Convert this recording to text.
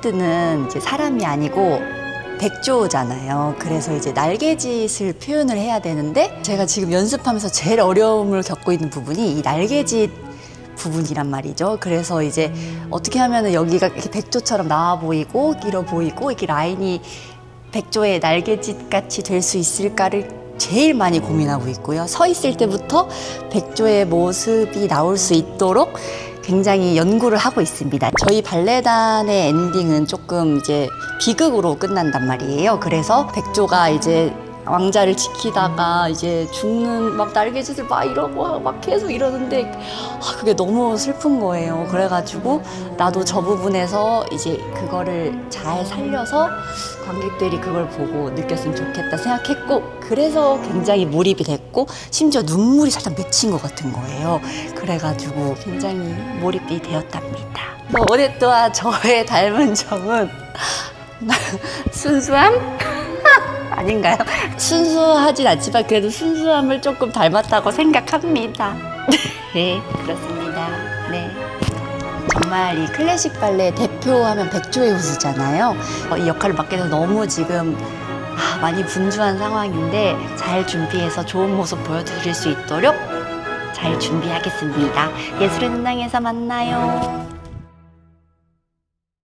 햄레트는 이제 사람이 아니고 백조잖아요. 그래서 이제 날개짓을 표현을 해야 되는데 제가 지금 연습하면서 제일 어려움을 겪고 있는 부분이 이 날개짓 부분이란 말이죠. 그래서 이제 어떻게 하면은 여기가 이렇게 백조처럼 나와 보이고 길어 보이고 이렇게 라인이 백조의 날개짓 같이 될 수 있을까를 제일 많이 고민하고 있고요. 서 있을 때부터 백조의 모습이 나올 수 있도록 굉장히 연구를 하고 있습니다. 저희 발레단의 엔딩은 조금 이제 비극으로 끝난단 말이에요. 그래서 백조가 이제 왕자를 지키다가 이제 죽는 막 날개짓을 막 이러고 막 계속 이러는데 아, 그게 너무 슬픈 거예요. 그래가지고 나도 저 부분에서 이제 그거를 잘 살려서 관객들이 그걸 보고 느꼈으면 좋겠다 생각했고 그래서 굉장히 몰입이 됐고 심지어 눈물이 살짝 맺힌 것 같은 거예요. 그래가지고 굉장히 몰입이 되었답니다. 뭐 오랫동안 저의 닮은 점은 순수함? 아닌가요? 순수하진 않지만 그래도 순수함을 조금 닮았다고 생각합니다. 네, 그렇습니다. 네. 정말 이 클래식 발레 대표하면 백조의 호수잖아요. 어, 이 역할을 맡게 돼서 너무 지금 아, 많이 분주한 상황인데 잘 준비해서 좋은 모습 보여드릴 수 있도록 잘 준비하겠습니다. 예술의 문당에서 만나요.